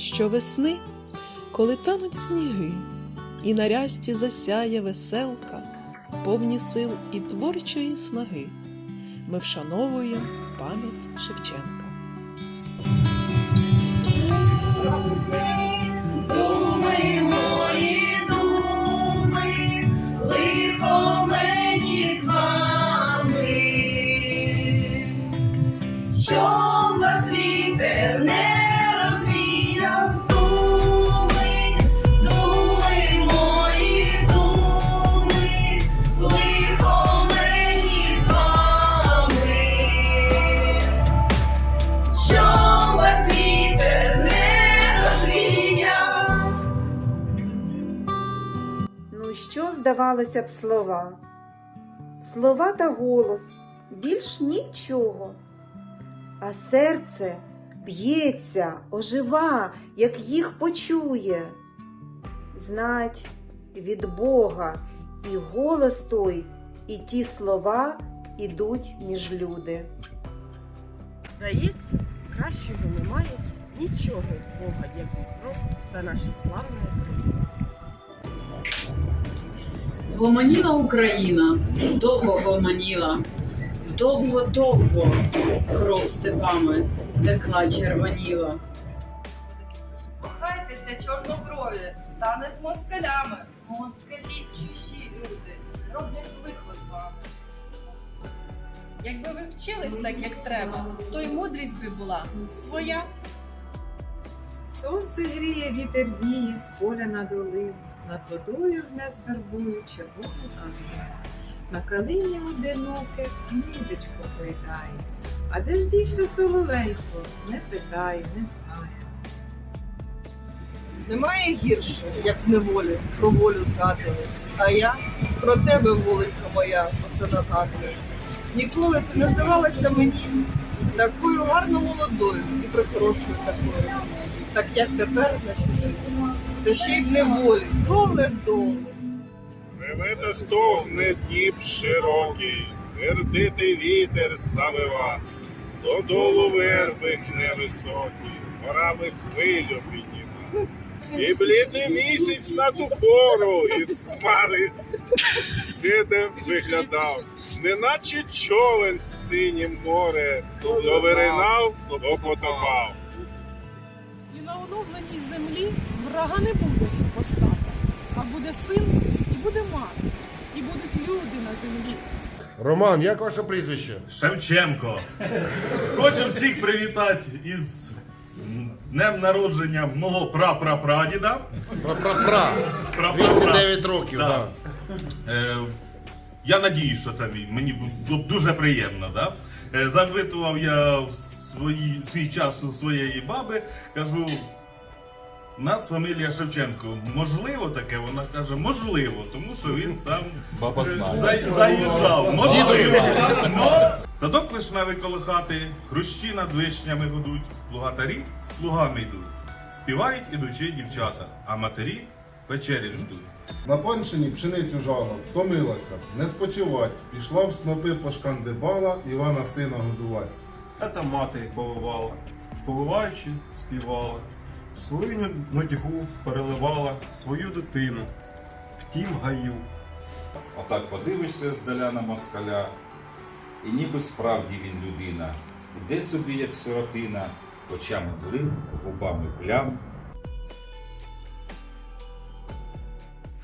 Щовесни, коли тануть сніги, і на рясті засяє веселка, повні сил і творчої снаги, ми вшановуємо пам'ять Шевченка. Вами, вас вітер не здавалося б слова? Слова та голос, більш нічого. А серце б'ється, ожива, як їх почує. Знать від Бога і голос той, і ті слова ідуть між люди. Здається, кращого немає нічого в Бога, як Дніпро та наша славна Україна. Гомоніла Україна, довго гомоніла, довго-довго кров степами текла червоніла. Кохайтеся, чорноброві, та не з москалями. Москалі чужі люди, роблять лихо з вами. Якби ви вчились так, як треба, то й мудрість би була своя. Сонце гріє, вітер віє з поля на долину, над водою гне з вербою червону калину. На калині одиноке ніточко поїдає, а де ж дівся соловейко, не питає, не знає. Немає гірше, як в неволі про волю згадувати. А я про тебе, воленька моя, оце нагадую. Ніколи ти не здавалася мені такою гарно молодою і прихорошою такою, так як тепер на. Та й в неволі, доле доле. Ревете стогне дніп широкий, сердитий вітер завива, додолу верби гне високі, горами хвилю підніма. І блідий місяць на ту пору із хмари дидем виглядав, неначе човен синім море, то виринав, то потопав. На оновленій землі врага не буде супостата, а буде син і буде мати, і будуть люди на землі. Роман, як ваше прізвище? Шевченко. Хочу всіх привітати із днем народження мого прапрапрадіда. Пра-пра-пра. Пра-пра-пра. 209 років, Да. так. Е, я надію, що це мені дуже приємно. Да? Е, запитував я в свої, свій час у своєї баби, кажу. У нас фамілія Шевченко. Можливо таке? Вона каже, можливо, тому що він сам Баба знає. за- заїжджав. Можливо. Но садок вишневий коло хати, хрущі над вишнями гудуть, плугатарі з плугами йдуть. Співають ідучі дівчата, а матері вечері ждуть. На панщині пшеницю жала, втомилася, не спочивать, пішла в снопи пошкандибала, Івана сина годувать. Та мати повивала, повиваючи, співала, свою нудьгу переливала свою дитину в тім гаю. Отак подивишся здаля на москаля, і ніби справді він людина. Іде собі, як сиротина, очами блин, губами плям.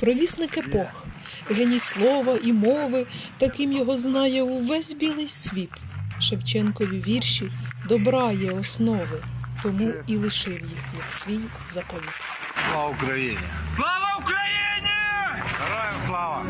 Провісник епох, геній слова і мови, таким його знає увесь білий світ. Шевченкові вірші добра є основи, тому і лишив їх як свій заповіт. Слава Україні! Слава Україні! Героям слава!